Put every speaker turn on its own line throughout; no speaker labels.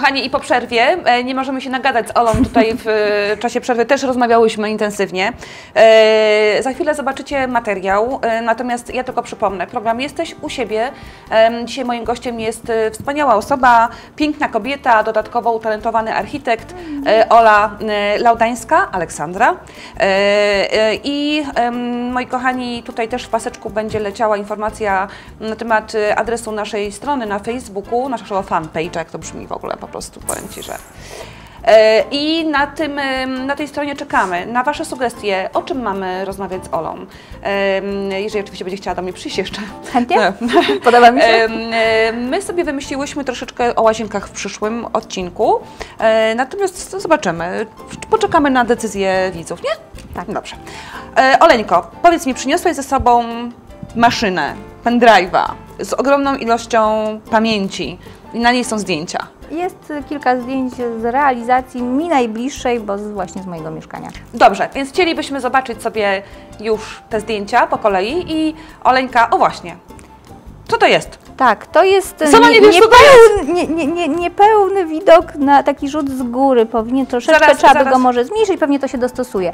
Kochani, i po przerwie e, nie możemy się nagadać z Olą tutaj w e, czasie przerwy, też rozmawiałyśmy intensywnie. E, za chwilę zobaczycie materiał, natomiast ja tylko przypomnę, program Jesteś u siebie. Dzisiaj moim gościem jest wspaniała osoba, piękna kobieta, dodatkowo utalentowany architekt Ola Laudańska, Aleksandra. I moi kochani, tutaj też w paseczku będzie leciała informacja na temat adresu naszej strony na Facebooku, naszego fanpage'a, jak to brzmi w ogóle, po prostu powiem Ci, że... E, I na, tym, em, na tej stronie czekamy na Wasze sugestie, o czym mamy rozmawiać z Olą. Jeżeli oczywiście będzie chciała do mnie przyjść jeszcze.
Chętnie?
No.
Podoba mi się.
E, My sobie wymyśliłyśmy troszeczkę o łazienkach w przyszłym odcinku, e, natomiast zobaczymy. Poczekamy na decyzję widzów, nie?
Tak.
Dobrze. E, Oleńko, powiedz mi, przyniosłaś ze sobą maszynę, pendrive'a z ogromną ilością pamięci i na niej są zdjęcia.
Jest kilka zdjęć z realizacji mi najbliższej, bo z, właśnie z mojego mieszkania.
Dobrze, więc chcielibyśmy zobaczyć sobie już te zdjęcia po kolei i Oleńka, o właśnie, co to jest?
Tak, to jest
Sama nie wiesz, co to
niepełny, nie, nie, nie, niepełny widok na taki rzut z góry. Powinien troszeczkę
Zaraz,
trzeba by
zaraz.
go może zmniejszyć, pewnie to się dostosuje.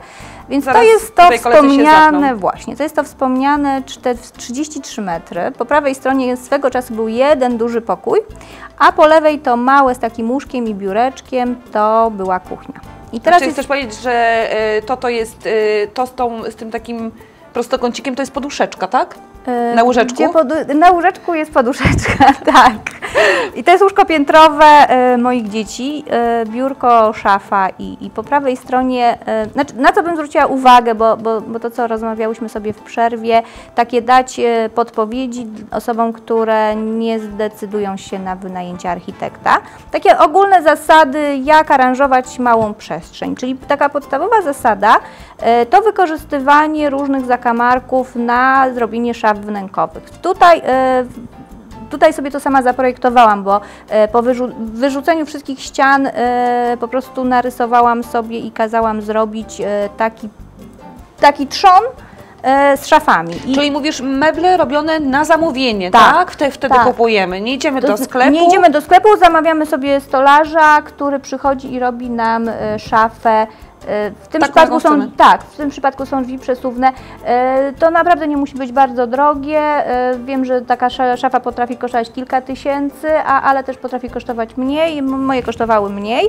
Więc
Zaraz
to jest to wspomniane, właśnie, to jest to wspomniane czte- 33 metry. Po prawej stronie swego czasu był jeden duży pokój, a po lewej to małe z takim łóżkiem i biureczkiem to była kuchnia. I teraz
Czyli
jest
chcesz powiedzieć, że y, to to jest, y, to z, tą, z tym takim prostokącikiem to jest poduszeczka, tak?
E,
Na łóżeczku?
Na łóżeczku jest poduszeczka, tak. I to jest łóżko piętrowe e, moich dzieci, e, biurko, szafa i, i po prawej stronie, znaczy, na co bym zwróciła uwagę, bo, bo, bo to co rozmawiałyśmy sobie w przerwie, takie dać podpowiedzi osobom, które nie zdecydują się na wynajęcie architekta. Takie ogólne zasady, jak aranżować małą przestrzeń, czyli taka podstawowa zasada to wykorzystywanie różnych zakamarków na zrobienie szaf wnękowych. Tutaj e, Tutaj sobie to sama zaprojektowałam, bo e, po wyrzu- wyrzuceniu wszystkich ścian e, po prostu narysowałam sobie i kazałam zrobić taki, taki trzon z szafami. I
Czyli mówisz meble robione na zamówienie, tak?
Tak,
Wtedy, wtedy
tak.
kupujemy. Nie idziemy do sklepu.
Nie idziemy do sklepu, zamawiamy sobie stolarza, który przychodzi i robi nam szafę. E, W tym,
Taką,
przypadku są, tak, w tym przypadku są drzwi przesuwne. E, To naprawdę nie musi być bardzo drogie. E, Wiem, że taka sza- szafa potrafi kosztować kilka tysięcy, a, ale też potrafi kosztować mniej. Moje kosztowały mniej.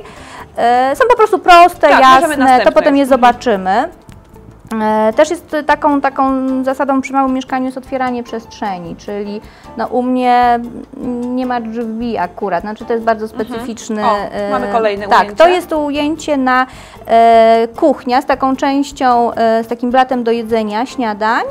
Są po prostu proste,
Tak,
jasne, to potem je
jeszcze.
zobaczymy. E, Też jest taką, taką zasadą przy małym mieszkaniu jest otwieranie przestrzeni, czyli no u mnie nie ma drzwi akurat, znaczy to jest bardzo specyficzny.
Mhm. O, mamy kolejne
Tak,
ujęcie.
to jest to ujęcie na e, kuchnia z taką częścią, e, z takim blatem do jedzenia, śniadań.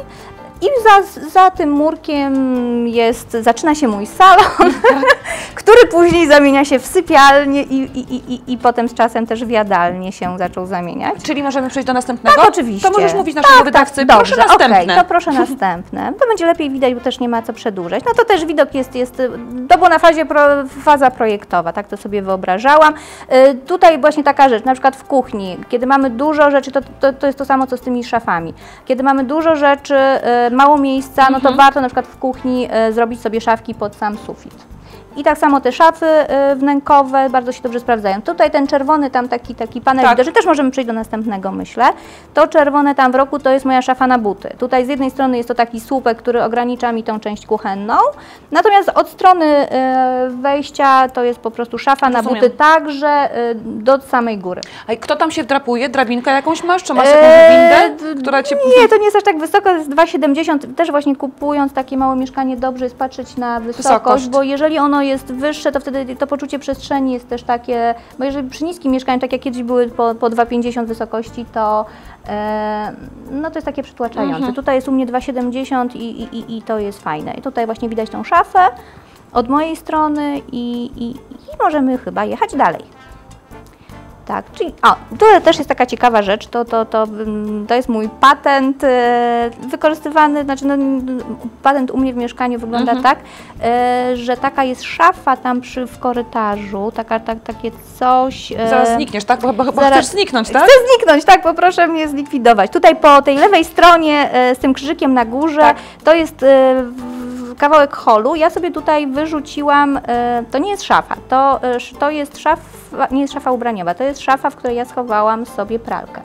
I za, za tym murkiem jest, zaczyna się mój salon, który później zamienia się w sypialnię i, i, i, i, potem z czasem też w jadalnię się zaczął zamieniać.
Czyli możemy przejść do następnego?
Tak, oczywiście.
To możesz mówić naszemu
tak,
wydawcy.
tak,
proszę
dobrze,
następne.
okej, to proszę następne. To będzie lepiej widać, bo też nie ma co przedłużać. No to też widok jest, jest to była na fazie pro, faza projektowa, tak to sobie wyobrażałam. Y, tutaj właśnie taka rzecz, na przykład w kuchni, kiedy mamy dużo rzeczy, to, to, to jest to samo co z tymi szafami. Kiedy mamy dużo rzeczy, y, mało miejsca, no to
Mhm.
warto na przykład w kuchni y, zrobić sobie szafki pod sam sufit. I tak samo te szafy y, wnękowe bardzo się dobrze sprawdzają. Tutaj ten czerwony tam taki, taki panel
Tak.
też możemy przejść do następnego, myślę. To czerwone tam w roku to jest moja szafa na buty. Tutaj z jednej strony jest to taki słupek, który ogranicza mi tą część kuchenną, natomiast od strony y, wejścia to jest po prostu szafa na
Rozumiem.
buty także y, do samej góry.
A kto tam się wdrapuje? Drabinkę jakąś masz? Czy masz jakąś
Eee,
windę, która cię...
Nie, to nie jest aż tak wysoko, to jest 2,70. Też właśnie kupując takie małe mieszkanie dobrze jest patrzeć na wysokość,
Wysokość.
bo jeżeli ono jest wyższe, to wtedy to poczucie przestrzeni jest też takie, bo jeżeli przy niskim mieszkaniu, tak jak kiedyś były po, po 2,50 wysokości, to e, no to jest takie przytłaczające.
Mhm.
Tutaj jest u mnie 2,70 i, i, i, i to jest fajne. I tutaj właśnie widać tą szafę od mojej strony i, i, i możemy chyba jechać dalej. Tak, czyli o, tu też jest taka ciekawa rzecz, to, to, to, mm, to jest mój patent e, wykorzystywany, znaczy no, patent u mnie w mieszkaniu wygląda
Mhm.
tak, e, że taka jest szafa tam przy, w korytarzu, taka, tak, takie coś. e,
Zaraz znikniesz, tak? Bo, bo,
zaraz-
chcesz zniknąć, tak?
Chcę zniknąć, tak, poproszę mnie zlikwidować. Tutaj po tej lewej stronie z tym krzyżykiem na górze,
Tak.
to jest kawałek holu. Ja sobie tutaj wyrzuciłam, e, to nie jest szafa, to, e, to jest szafa, nie jest szafa ubraniowa, to jest szafa, w której ja schowałam sobie pralkę.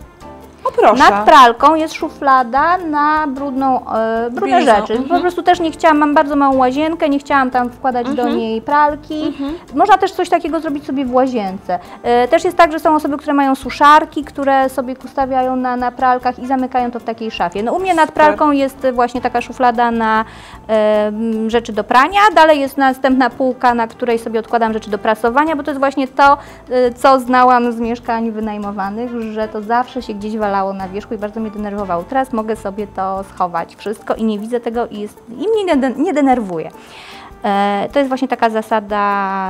O proszę.
Nad pralką jest szuflada na brudną, e, brudne rzeczy. Po
mhm.
prostu też nie chciałam, mam bardzo małą łazienkę, nie chciałam tam wkładać do
Mhm.
niej pralki. Można też coś takiego zrobić sobie w łazience. E, też jest tak, że są osoby, które mają suszarki, które sobie ustawiają na, na pralkach i zamykają to w takiej szafie. No u mnie nad pralką jest właśnie taka szuflada na e, rzeczy do prania, dalej jest następna półka, na której sobie odkładam rzeczy do prasowania, bo to jest właśnie to, co znałam z mieszkań wynajmowanych, że to zawsze się gdzieś na wierzchu i bardzo mnie denerwowało. Teraz mogę sobie to schować wszystko i nie widzę tego i, jest, i mnie nie denerwuje. E, To jest właśnie taka zasada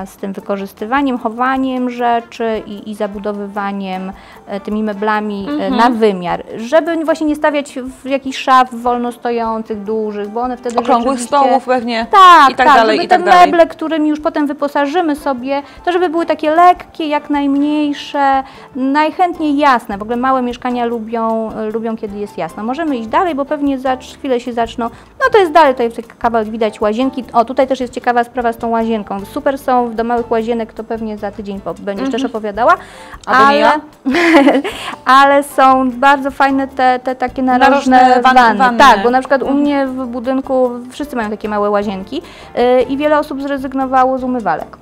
z tym wykorzystywaniem, chowaniem rzeczy i, i zabudowywaniem e, tymi meblami e,
Mhm.
na wymiar, żeby właśnie nie stawiać w jakichś szaf wolno stojących, dużych, bo one wtedy
Okrągłych stołów pewnie.
tak,
i tak
tak,
dalej,
żeby
i tak
te
dalej.
meble, którymi już potem wyposażymy sobie, to żeby były takie lekkie, jak najmniejsze, najchętniej jasne. W ogóle małe mieszkania lubią, lubią kiedy jest jasno. Możemy iść dalej, bo pewnie za chwilę się zaczną, no to jest dalej, tutaj kawałek widać łazienki. O, tutaj też jest ciekawa sprawa z tą łazienką. Super są do małych łazienek, to pewnie za tydzień będziesz też opowiadała.
Mhm. Albo nie
ale, ale są bardzo fajne te, te takie narożne,
Narożne wan-
wanny.
wanny.
Tak, bo na przykład u
Mhm.
mnie w budynku wszyscy mają takie małe łazienki yy, i wiele osób zrezygnowało z umywalek.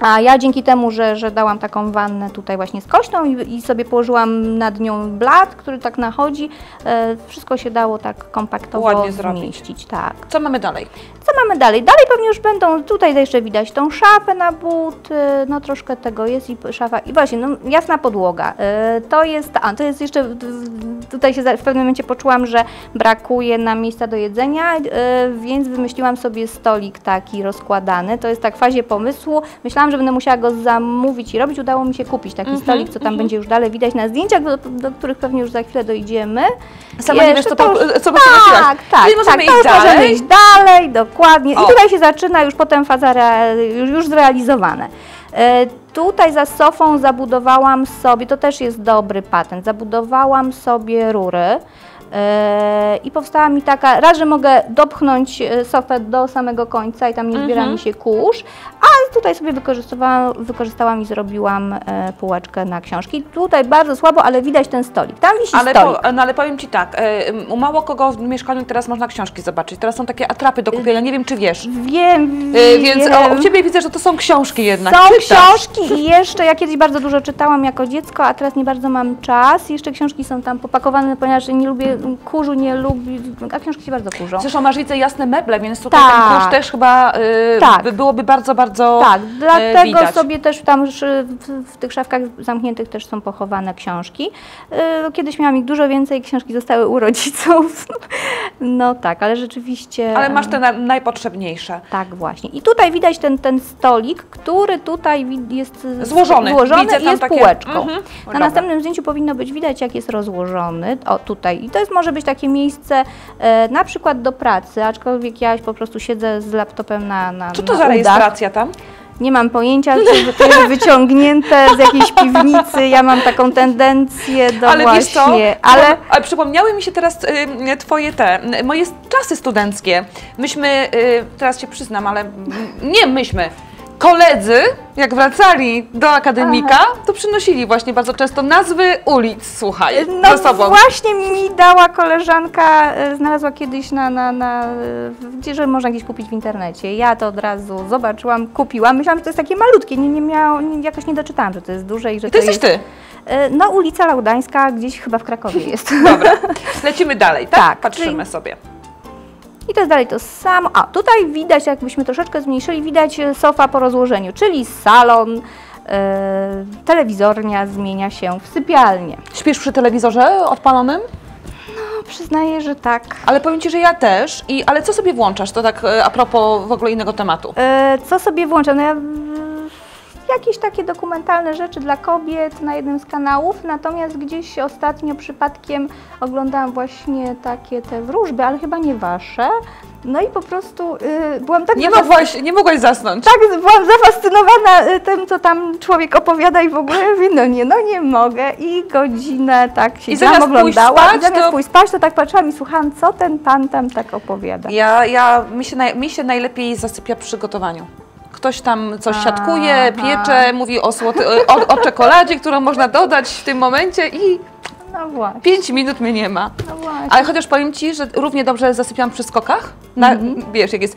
A ja dzięki temu, że, że dałam taką wannę tutaj właśnie z kośną i, i sobie położyłam nad nią blat, który tak nachodzi, e, wszystko się dało tak kompaktowo
Ładnie zrobić.
zmieścić. Tak.
Co mamy dalej?
Co mamy dalej? Dalej pewnie już będą, tutaj jeszcze widać tą szafę na buty, no troszkę tego jest i szafa, i właśnie, no jasna podłoga. Y, To jest, a to jest jeszcze, tutaj się w pewnym momencie poczułam, że brakuje nam miejsca do jedzenia, y, więc wymyśliłam sobie stolik taki rozkładany, to jest tak w fazie pomysłu. Myślałam, że będę musiała go zamówić i robić, udało mi się kupić taki
Mhm,
stolik, co tam
mhm.
będzie już dalej widać na zdjęciach, do, do których pewnie już za chwilę dojdziemy.
Sama nie wiesz, co,
to już-
co
tak, tak,
Czyli możemy
tak,
iść
to już możemy
dalej.
iść dalej, dokładnie.
O.
I tutaj się zaczyna już potem faza już, już zrealizowane. E, tutaj za sofą zabudowałam sobie, to też jest dobry patent, zabudowałam sobie rury. E, I powstała mi taka, raz, że mogę dopchnąć e, sofę do samego końca i tam nie zbiera
Mhm.
mi się kurz, a tutaj sobie wykorzystałam, wykorzystałam i zrobiłam e, półeczkę na książki. Tutaj bardzo słabo, ale widać ten stolik. Tam wisi
Ale,
stolik.
po, no, ale powiem Ci tak, u mało kogo w mieszkaniu teraz można książki zobaczyć. Teraz są takie atrapy do kupienia, nie wiem czy wiesz.
Wiem,
E, Więc o,
wiem.
u Ciebie widzę, że to są książki jednak.
Są
Czytasz.
książki i jeszcze ja kiedyś bardzo dużo czytałam jako dziecko, a teraz nie bardzo mam czas. Jeszcze książki są tam popakowane, ponieważ nie lubię kurzu, nie lubię, a książki się bardzo kurzą.
Zresztą masz widzę jasne meble, więc tutaj
Tak.
ten kurz też chyba e,
Tak.
by- byłoby bardzo, bardzo
Tak,
e,
dlatego
widać.
sobie też tam w, tych szafkach zamkniętych też są pochowane książki. Yy, Kiedyś miałam ich dużo więcej, książki zostały u rodziców. No tak, ale rzeczywiście.
Ale masz te na, najpotrzebniejsze.
Tak, właśnie. I tutaj widać ten, ten stolik, który tutaj jest z-
Złożony.
złożony
Widzę
i jest
takie-
półeczką.
Mhm.
Na
Dobra.
następnym zdjęciu powinno być widać, jak jest rozłożony. O, tutaj. I to jest może być takie miejsce e, na przykład do pracy, aczkolwiek ja po prostu siedzę z laptopem na, na
Co to
na
za
udach.
rejestracja tam?
Nie mam pojęcia, czy to jest wyciągnięte z jakiejś piwnicy. Ja mam taką tendencję do
ale
właśnie...
wiesz co?
ale
przypomniały mi się teraz y, twoje te, moje czasy studenckie. Myśmy, y, teraz się przyznam, ale nie myśmy. Koledzy, jak wracali do akademika, to przynosili właśnie bardzo często nazwy ulic, słuchaj,
No
ze sobą.
właśnie mi dała koleżanka, e, znalazła kiedyś na, na, na e, gdzie, że można gdzieś kupić w internecie. Ja to od razu zobaczyłam, kupiłam. Myślałam, że to jest takie malutkie, nie, nie miało, nie, jakoś nie doczytałam, że to jest duże i że
I to
to
jesteś
jest...
ty.
E, No ulica Laudańska, gdzieś chyba w Krakowie jest.
Dobra, lecimy dalej, tak?
Tak,
Patrzymy
czyli-
sobie.
I to jest dalej to samo. A tutaj widać, jakbyśmy troszeczkę zmniejszyli, widać e, sofa po rozłożeniu, czyli salon, e, telewizornia zmienia się w sypialnię.
Śpisz przy telewizorze odpalonym?
No, przyznaję, że tak.
Ale powiem Ci, że ja też. I, ale co sobie włączasz? To tak e, a propos w ogóle innego tematu.
E, co sobie włączam? No ja, jakieś takie dokumentalne rzeczy dla kobiet na jednym z kanałów, natomiast gdzieś ostatnio przypadkiem oglądałam właśnie takie te wróżby, ale chyba nie wasze. No i po prostu y, byłam tak
Nie
zafas-
mogłaś, nie mogłaś zasnąć.
tak byłam zafascynowana y, tym, co tam człowiek opowiada i w ogóle mówię, no nie, no nie mogę. I godzinę tak siedziałam,
zamiast pójść
oglądałam.
spać,
I zamiast
to-
pójść spać, to tak patrzyłam i słuchałam, co ten pan tam tak opowiada.
Ja, ja, mi, się naj, mi się najlepiej zasypia przy gotowaniu. Ktoś tam coś siatkuje,
Aha.
piecze, mówi o, złoty, o, o czekoladzie, którą można dodać w tym momencie i
No właśnie,
5 minut mnie nie ma.
no właśnie.
Ale chociaż powiem Ci, że równie dobrze zasypiam przy skokach. Na,
Mhm.
Wiesz, jak jest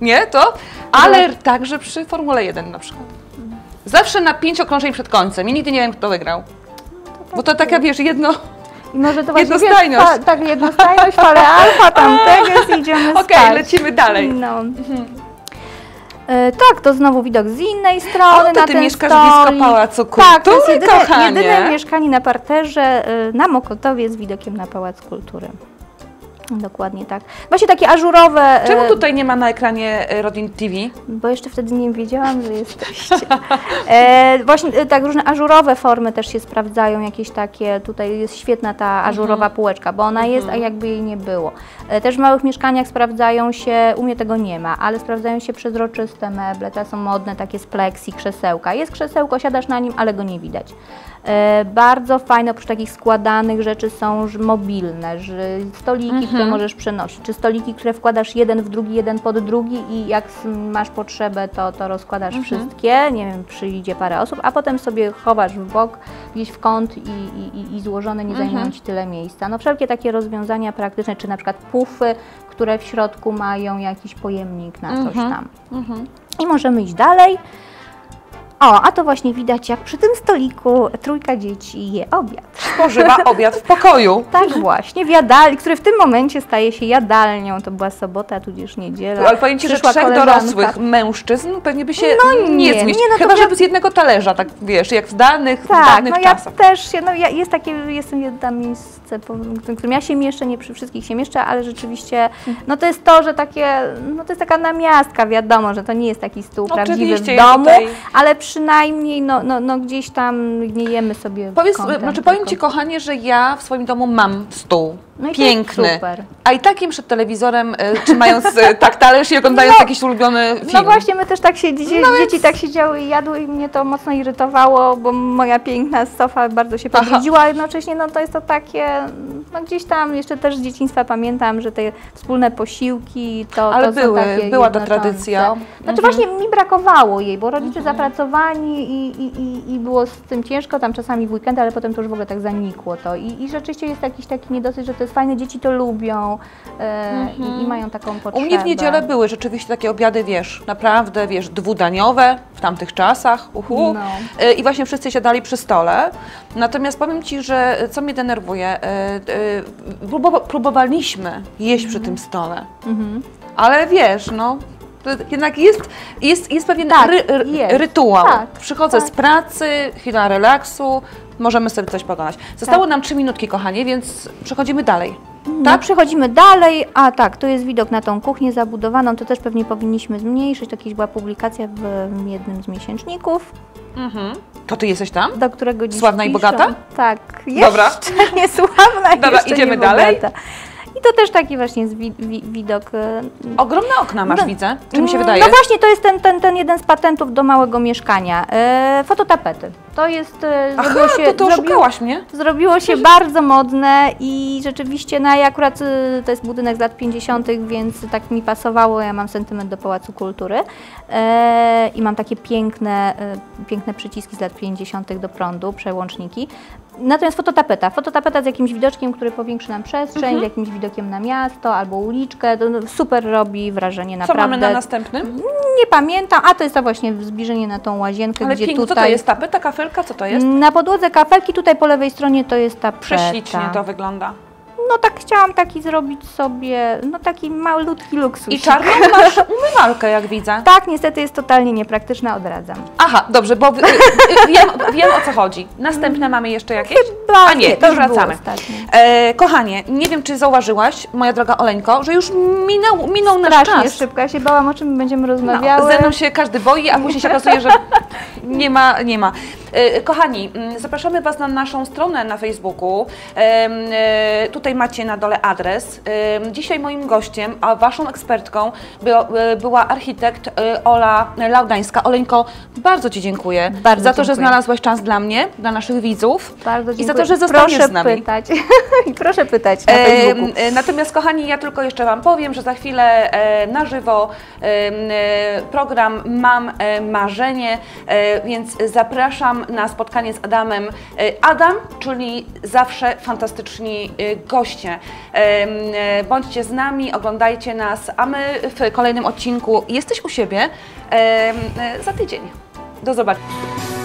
nie, to, ale także przy Formule 1 na przykład. Zawsze na pięć okrążeń przed końcem i nigdy nie wiem, kto wygrał. Bo to taka, wiesz, jedno...
I może to właśnie
Jednostajność.
Wiesz, tak, jednostajność, fale alfa, tam tego idziemy
Okej, lecimy dalej.
No. E, tak, to znowu widok z innej strony
O, to
na
ty
ten
mieszkasz
stolik.
blisko Pałacu
Tak, to jest
Kultury,
jedyne, jedyne mieszkanie na parterze e, na Mokotowie z widokiem na Pałac Kultury. Dokładnie tak. Właśnie takie ażurowe. e,
Czemu tutaj nie ma na ekranie e, Rodin TV?
Bo jeszcze wtedy nie wiedziałam, że jesteście. E, właśnie e, tak różne ażurowe formy też się sprawdzają, jakieś takie, tutaj jest świetna ta ażurowa
Mhm.
półeczka, bo ona jest, a jakby jej nie było. E, też w małych mieszkaniach sprawdzają się, u mnie tego nie ma, ale sprawdzają się przezroczyste meble, te są modne, takie z pleksji, krzesełka. Jest krzesełko, siadasz na nim, ale go nie widać. E, bardzo fajne, oprócz takich składanych rzeczy są mobilne, że stoliki,
Mhm.
Które możesz przenosić, czy stoliki, które wkładasz jeden w drugi, jeden pod drugi i jak masz potrzebę, to, to rozkładasz
Mhm.
wszystkie, nie wiem, przyjdzie parę osób, a potem sobie chowasz w bok, gdzieś w kąt i, i, i- złożone nie zajmują
Mhm.
Ci tyle miejsca. No wszelkie takie rozwiązania praktyczne, czy na przykład pufy, które w środku mają jakiś pojemnik na coś
Mhm.
tam.
Mhm.
I możemy iść dalej. O, a to właśnie widać, jak przy tym stoliku trójka dzieci je obiad.
Spożywa obiad w pokoju.
Tak właśnie, w jadalni, który w tym momencie staje się jadalnią. To była sobota, tudzież niedziela.
Ale Ci, że trzech
koleżanka.
dorosłych mężczyzn pewnie by się
No
nie,
nie,
zmieścił.
no
Chyba,
ja-
żeby z jednego talerza, tak wiesz, jak w danych, w
Tak,
danych
no ja
czasach.
też się, no ja, jest takie, jestem jedna miejsce, w którym ja się mieszczę, nie przy wszystkich się mieszczę, ale rzeczywiście, no to jest to, że takie, no to jest taka namiastka, wiadomo, że to nie jest taki stół prawdziwy
Oczywiście,
w
ja
domu,
tutaj-
ale przynajmniej, no, no, no gdzieś tam nie jemy sobie
Powiedz, znaczy powiem. Ci, kochanie, że ja w swoim domu mam stół.
No to
Piękny.
super.
A i takim przed telewizorem, trzymając e, tak talerz i oglądając
No,
jakiś ulubiony film.
No właśnie, my też tak się, dzieci,
No
dzieci
więc-
tak siedziały i jadły i mnie to mocno irytowało, bo moja piękna sofa bardzo się pobrudziła, a jednocześnie no to jest to takie, no gdzieś tam jeszcze też z dzieciństwa pamiętam, że te wspólne posiłki to,
Ale
to
były, była
jednoczące.
tradycja.
Znaczy
Mhm.
właśnie mi brakowało jej, bo rodzice zapracowani i, i, i, i było z tym ciężko, tam czasami w weekendy, ale potem to już w ogóle tak zanikło to i, i rzeczywiście jest jakiś taki niedosyt, że to jest fajne, dzieci to lubią e, i, i mają taką potrzebę.
U mnie w niedzielę były rzeczywiście takie obiady, wiesz, naprawdę, wiesz, dwudaniowe w tamtych czasach, uhu.
No.
E, I właśnie wszyscy siadali przy stole. Natomiast powiem Ci, że co mnie denerwuje, e, e, próbowa- próbowaliśmy jeść przy tym stole,
Mhm.
ale wiesz, no, jednak jest, jest, jest pewien
Tak,
ry, ry,
jest.
rytuał.
Tak,
Przychodzę
tak.
z pracy, chwila relaksu, możemy sobie coś pokonać. Zostało
Tak.
nam trzy minutki, kochanie, więc przechodzimy dalej.
No,
Tak?
przechodzimy dalej, a tak, tu jest widok na tą kuchnię zabudowaną, to też pewnie powinniśmy zmniejszyć, to jakaś była publikacja w jednym z miesięczników,
Mhm. To Ty jesteś tam?
do którego dziś
Sławna i
piszą.
bogata?
Tak, jeszcze
Dobra.
nie sławna,
Dobra, idziemy
nie
dalej?
bogata. To też taki właśnie jest wi wi widok. e,
Ogromne okna masz,
No,
widzę. Czy mi się
mm,
wydaje?
No właśnie, to jest ten, ten, ten jeden z patentów do małego mieszkania. E, fototapety. To jest, e,
Aha,
zrobiło się,
to
zrobiło-
oszukałaś mnie.
Zrobiło się bardzo modne i rzeczywiście, no ja akurat y, to jest budynek z lat 50., więc tak mi pasowało, ja mam sentyment do Pałacu Kultury e, i mam takie piękne, e, piękne przyciski z lat 50. do prądu, przełączniki. Natomiast fototapeta, fototapeta z jakimś widoczkiem, który powiększy nam przestrzeń,
Mhm.
z jakimś widokiem na miasto albo uliczkę, to no, super robi wrażenie
Co
naprawdę.
mamy na następnym?
Nie pamiętam, a to jest to właśnie zbliżenie na tą łazienkę,
Ale
gdzie
pięknie, co
tutaj...
to jest? Tapeta, kafelka, co to jest?
Na podłodze kafelki, tutaj po lewej stronie to jest tapeta.
Prześlicznie to wygląda.
No tak chciałam taki zrobić sobie, no taki malutki luksus.
I czarną masz umywalkę, jak widzę.
Tak, niestety jest totalnie niepraktyczna, odradzam.
Aha, dobrze, bo y, y, wiem, wiem o co chodzi. Następne mamy jeszcze jakieś?
Chyba
A nie,
to
już wracamy. E, kochanie, nie wiem, czy zauważyłaś, moja droga Oleńko, że już minął, minął nasz czas.
szybko, ja się bałam, o czym będziemy
No,
rozmawiały.
ze mną się każdy boi, a później się okazuje, że Nie ma, nie ma. E, Kochani, mm, zapraszamy Was na naszą stronę na Facebooku. E, Tutaj macie na dole adres. Dzisiaj moim gościem, a Waszą ekspertką e, była architekt Ola Laudańska. Oleńko, bardzo Ci dziękuję
Bardzo
za to, że
dziękuję.
znalazłaś czas dla mnie, dla naszych widzów.
Bardzo
I za
dziękuję.
to, że zostaniesz
Proszę
z nami.
pytać. I proszę pytać na Facebooku.
Natomiast kochani, ja tylko jeszcze Wam powiem, że za chwilę na żywo program Mam Marzenie, więc zapraszam na spotkanie z Adamem. E, Adam, czyli zawsze fantastyczni e, goście. E, Bądźcie z nami, oglądajcie nas, a my w kolejnym odcinku Jesteś u siebie za tydzień. Do zobaczenia.